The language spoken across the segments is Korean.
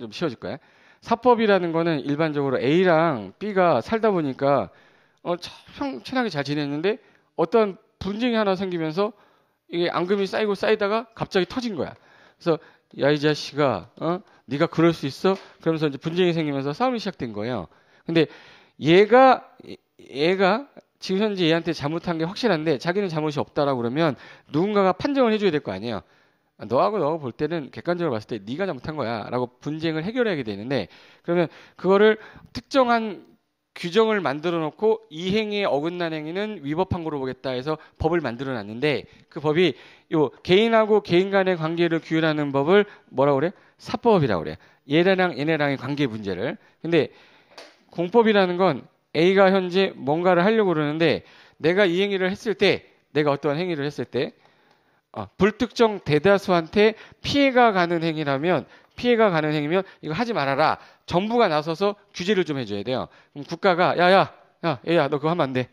좀 쉬워질 거야. 사법이라는 거는 일반적으로 A랑 B가 살다 보니까 어, 참 친하게 잘 지냈는데 어떤 분쟁이 하나 생기면서 이게 앙금이 쌓이고 쌓이다가 갑자기 터진 거야. 그래서 야 이 자식아, 어? 네가 그럴 수 있어? 그러면서 이제 분쟁이 생기면서 싸움이 시작된 거예요. 근데 얘가 얘가 지금 현재 얘한테 잘못한 게 확실한데 자기는 잘못이 없다라고 그러면 누군가가 판정을 해줘야 될 거 아니에요. 너하고 너하고 볼 때는 객관적으로 봤을 때 네가 잘못한 거야라고 분쟁을 해결하게 되는데 그러면 그거를 특정한 규정을 만들어 놓고 이 행위에 어긋난 행위는 위법한 거로 보겠다 해서 법을 만들어 놨는데 그 법이 요 개인하고 개인 간의 관계를 규율하는 법을 뭐라고 그래? 사법이라고 그래. 얘네랑 얘네랑의 관계 문제를. 근데 공법이라는 건 A가 현재 뭔가를 하려고 그러는데 내가 이 행위를 했을 때 내가 어떠한 행위를 했을 때 어, 불특정 대다수한테 피해가 가는 행위라면 피해가 가는 행위면 이거 하지 말아라. 정부가 나서서 규제를 좀 해줘야 돼요. 그럼 국가가 야야 야 얘야 너 그거 하면 안 돼.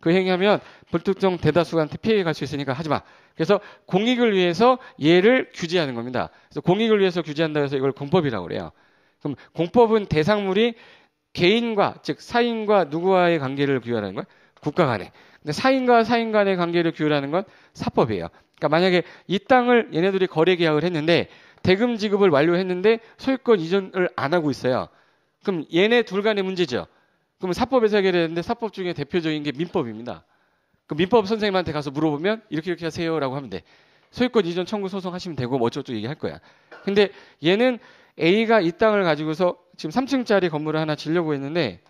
그 행위하면 불특정 대다수한테 피해가 갈 수 있으니까 하지 마. 그래서 공익을 위해서 얘를 규제하는 겁니다. 그래서 공익을 위해서 규제한다 해서 이걸 공법이라고 그래요. 그럼 공법은 대상물이 개인과 즉 사인과 누구와의 관계를 규율하는 거야? 국가 간에. 근데 사인과 사인 간의 관계를 규율하는 건 사법이에요. 그러니까 만약에 이 땅을 얘네들이 거래 계약을 했는데 대금 지급을 완료했는데 소유권 이전을 안 하고 있어요. 그럼 얘네 둘 간의 문제죠. 그럼 사법에서 해결했는데 사법 중에 대표적인 게 민법입니다. 그 민법 선생님한테 가서 물어보면 이렇게 이렇게 하세요라고 하면 돼. 소유권 이전 청구 소송 하시면 되고 뭐 어쩌고 얘기할 거야. 근데 얘는 A가 이 땅을 가지고서 지금 3층짜리 건물을 하나 지려고 했는데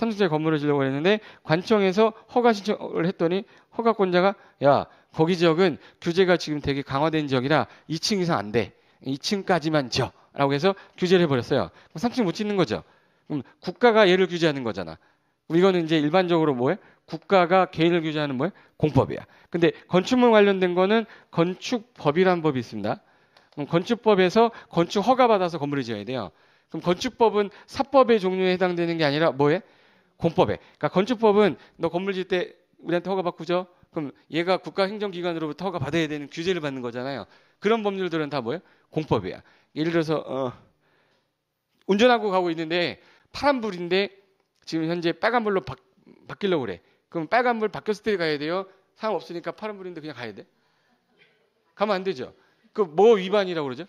3층짜리 건물을 지려고 했는데 관청에서 허가 신청을 했더니 허가권자가 야 거기 지역은 규제가 지금 되게 강화된 지역이라 2층 이상 안 돼. 2층까지만 져. 라고 해서 규제를 해버렸어요. 그럼 3층 못 짓는 거죠. 그럼 국가가 얘를 규제하는 거잖아. 이거는 이제 일반적으로 뭐예요? 국가가 개인을 규제하는 뭐예요? 공법이야. 근데 건축물 관련된 거는 건축법이라는 법이 있습니다. 그럼 건축법에서 건축 허가 받아서 건물을 지어야 돼요. 그럼 건축법은 사법의 종류에 해당되는 게 아니라 뭐에? 공법에. 그러니까 건축법은 너 건물 지을 때 우리한테 허가 받고 죠 그럼 얘가 국가 행정기관으로부터 허가 받아야 되는 규제를 받는 거잖아요. 그런 법률들은 다 뭐예요? 공법이야. 예를 들어서 어, 운전하고 가고 있는데 파란불인데 지금 현재 빨간불로 바, 바뀌려고 그래. 그럼 빨간불 바뀌었을 때 가야 돼요. 상관 없으니까 파란불인데 그냥 가야 돼. 가면 안 되죠. 그 뭐 위반이라고 그러죠?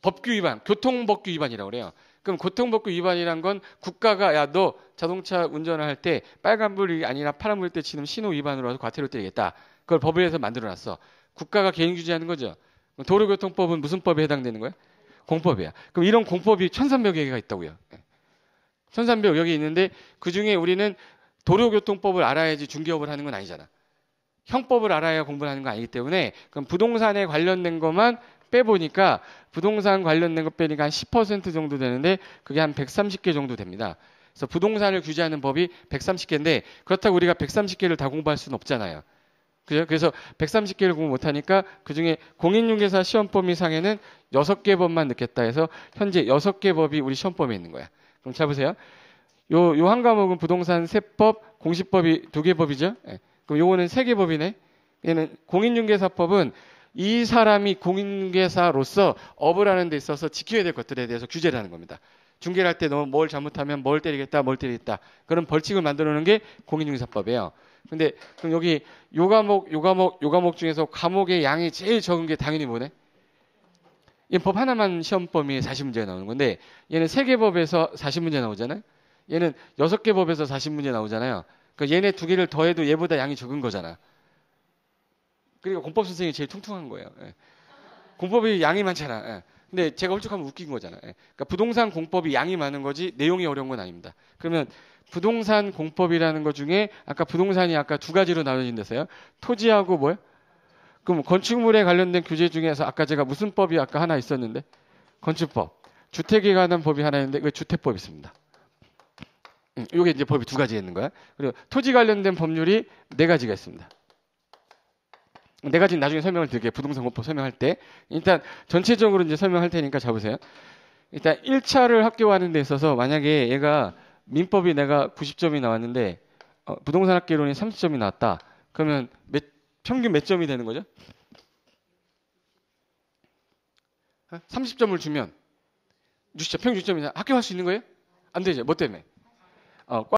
법규 위반, 교통법규 위반이라고 그래요. 그럼 교통법규 위반이란 건 국가가 야 너 자동차 운전을 할 때 빨간불이 아니라 파란불 때 치는 신호 위반으로 해서 과태료 때리겠다. 그걸 법에서 만들어놨어. 국가가 개인 규제하는 거죠. 도로교통법은 무슨 법에 해당되는 거야? 공법이야. 그럼 이런 공법이 1300여 개가 있다고요. 1300 여기 있는데 그 중에 우리는 도로교통법을 알아야지 중개업을 하는 건 아니잖아. 형법을 알아야 공부를 하는 거 아니기 때문에 그럼 부동산에 관련된 것만 빼보니까 부동산 관련된 것 빼니까 한 10% 정도 되는데 그게 한 130개 정도 됩니다. 그래서 부동산을 규제하는 법이 130개인데 그렇다고 우리가 130개를 다 공부할 수는 없잖아요. 그죠? 그래서 130개를 공부 못하니까 그 중에 공인중개사 시험 범위 상에는 6개 법만 넣겠다 해서 현재 6개 법이 우리 시험 범위에 있는 거야. 그럼 잘 보세요. 요, 요 한 과목은 부동산 세법, 공시법이 두 개 법이죠? 예. 그럼 요거는 세 개 법이네? 얘는 공인중개사법은 이 사람이 공인중개사로서 업을 하는 데 있어서 지켜야 될 것들에 대해서 규제를 하는 겁니다. 중개를 할 때너뭘 잘못하면 뭘 때리겠다, 뭘 때리겠다. 그런 벌칙을 만들어 놓은 게 공인중개사법이에요. 근데 그럼 여기 요 과목, 요 과목, 요 과목 중에서 과목의 양이 제일 적은 게 당연히 뭐네? 이법 하나만 시험 범위에 40문제가 나오는 건데 얘는 세 개 법에서 40문제 나오잖아요. 얘는 여섯 개 법에서 40문제 나오잖아요. 그러니까 얘네 두 개를 더해도 얘보다 양이 적은 거잖아. 그러니까 공법 선생님이 제일 퉁퉁한 거예요. 예. 공법이 양이 많잖아. 예. 근데 제가 홀쭉하면 웃긴 거잖아. 예. 그러니까 부동산 공법이 양이 많은 거지 내용이 어려운 건 아닙니다. 그러면 부동산 공법이라는 것 중에 아까 부동산이 아까 두 가지로 나눠진댔어요. 토지하고 뭐요? 그럼 건축물에 관련된 규제 중에서 아까 제가 무슨 법이 아까 하나 있었는데 건축법, 주택에 관한 법이 하나 있는데 그 주택법 있습니다. 음, 이게 이제 법이 두 가지 있는 거야. 그리고 토지 관련된 법률이 네 가지가 있습니다. 네 가지 나중에 설명을 드릴게요. 부동산 공법 설명할 때. 일단 전체적으로 이제 설명할 테니까 잡으세요. 일단 1차를 합격하는 데 있어서 만약에 얘가 민법이 내가 90점이 나왔는데 어, 부동산 학계론이 30점이 나왔다. 그러면 몇, 평균 몇 점이 되는 거죠? 30점을 주면 60점, 평균 60점이나 합격할 수 있는 거예요? 안 되죠. 뭐 때문에? 어, 과-